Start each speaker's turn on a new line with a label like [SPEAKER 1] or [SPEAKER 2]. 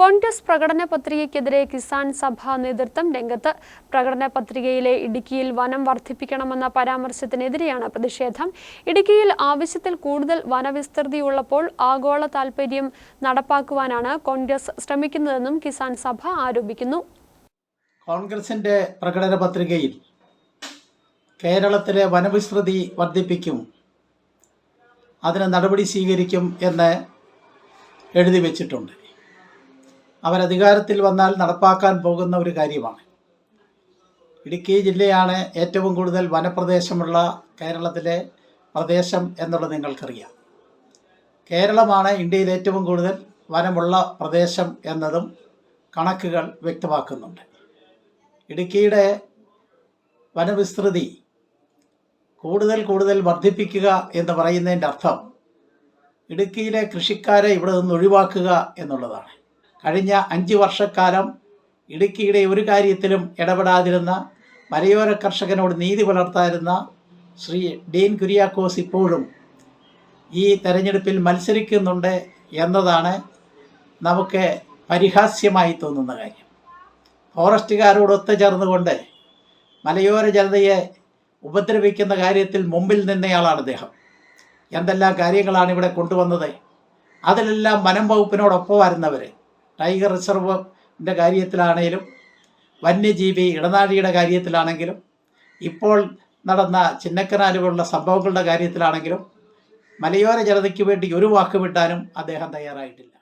[SPEAKER 1] കോൺഗ്രസ് പ്രകടന പത്രികയ്ക്കെതിരെ കിസാൻ സഭ നേതൃത്വം രംഗത്ത് പ്രകടന പത്രികയിലെ ഇടുക്കിയിൽ വനം വർദ്ധിപ്പിക്കണമെന്ന പരാമർശത്തിനെതിരെയാണ് പ്രതിഷേധം. ഇടുക്കിയിൽ ആവശ്യത്തിൽ കൂടുതൽ വനവിസ്തൃതി ഉള്ളപ്പോൾ ആഗോള താൽപര്യം നടപ്പാക്കുവാനാണ് കോൺഗ്രസ് ശ്രമിക്കുന്നതെന്നും കിസാൻ സഭ ആരോപിക്കുന്നു.
[SPEAKER 2] കോൺഗ്രസിന്റെ പ്രകടന പത്രികയിൽ കേരളത്തിലെ വനവിസ്തൃതി വർദ്ധിപ്പിക്കും അതിന് നടപടി സ്വീകരിക്കും എന്ന് എഴുതി വെച്ചിട്ടുണ്ട്. അവരധികാരത്തിൽ വന്നാൽ നടപ്പാക്കാൻ പോകുന്ന ഒരു കാര്യമാണ്. ഇടുക്കി ജില്ലയാണ് ഏറ്റവും കൂടുതൽ വനപ്രദേശമുള്ള കേരളത്തിലെ പ്രദേശം എന്നുള്ളത് നിങ്ങൾക്കറിയാം. കേരളമാണ് ഇന്ത്യയിൽ ഏറ്റവും കൂടുതൽ വനമുള്ള പ്രദേശം എന്നതും കണക്കുകൾ വ്യക്തമാക്കുന്നുണ്ട്. ഇടുക്കിയുടെ വനവിസ്തൃതി കൂടുതൽ കൂടുതൽ വർദ്ധിപ്പിക്കുക എന്ന് പറയുന്നതിന്റെ അർത്ഥം ഇടുക്കിയിലെ കൃഷിക്കാരെ ഇവിടെ നിന്ന് ഒഴിവാക്കുക എന്നുള്ളതാണ്. കഴിഞ്ഞ അഞ്ച് വർഷക്കാലം ഇടുക്കിയുടെ ഒരു കാര്യത്തിലും ഇടപെടാതിരുന്ന മലയോര കർഷകനോട് നീതി പുലർത്താതിരുന്ന ശ്രീ ഡീൻ കുര്യാക്കോസ് ഇപ്പോഴും ഈ തെരഞ്ഞെടുപ്പിൽ മത്സരിക്കുന്നുണ്ട് എന്നതാണ് നമുക്ക് പരിഹാസ്യമായി തോന്നുന്ന കാര്യം. ഫോറസ്റ്റുകാരോട് ഒത്തുചേർന്നുകൊണ്ട് മലയോര ജനതയെ ഉപദ്രവിക്കുന്ന കാര്യത്തിൽ മുമ്പിൽ നിന്നയാളാണ് അദ്ദേഹം. എന്തെല്ലാം കാര്യങ്ങളാണ് ഇവിടെ കൊണ്ടുവന്നത്? അതിലെല്ലാം വനം വകുപ്പിനോടൊപ്പം വരുന്നവർ ടൈഗർ റിസർവിന്റെ കാര്യത്തിലാണെങ്കിലും വന്യജീവി ഇടനാഴിയുടെ കാര്യത്തിലാണെങ്കിലും ഇപ്പോൾ നടന്ന ചിന്നക്കനാലുകളുള്ള സംഭവങ്ങളുടെ കാര്യത്തിലാണെങ്കിലും മലയോര ജനതയ്ക്ക് വേണ്ടി ഒരു വാക്ക് വിട്ടാനും അദ്ദേഹം തയ്യാറായിട്ടില്ല.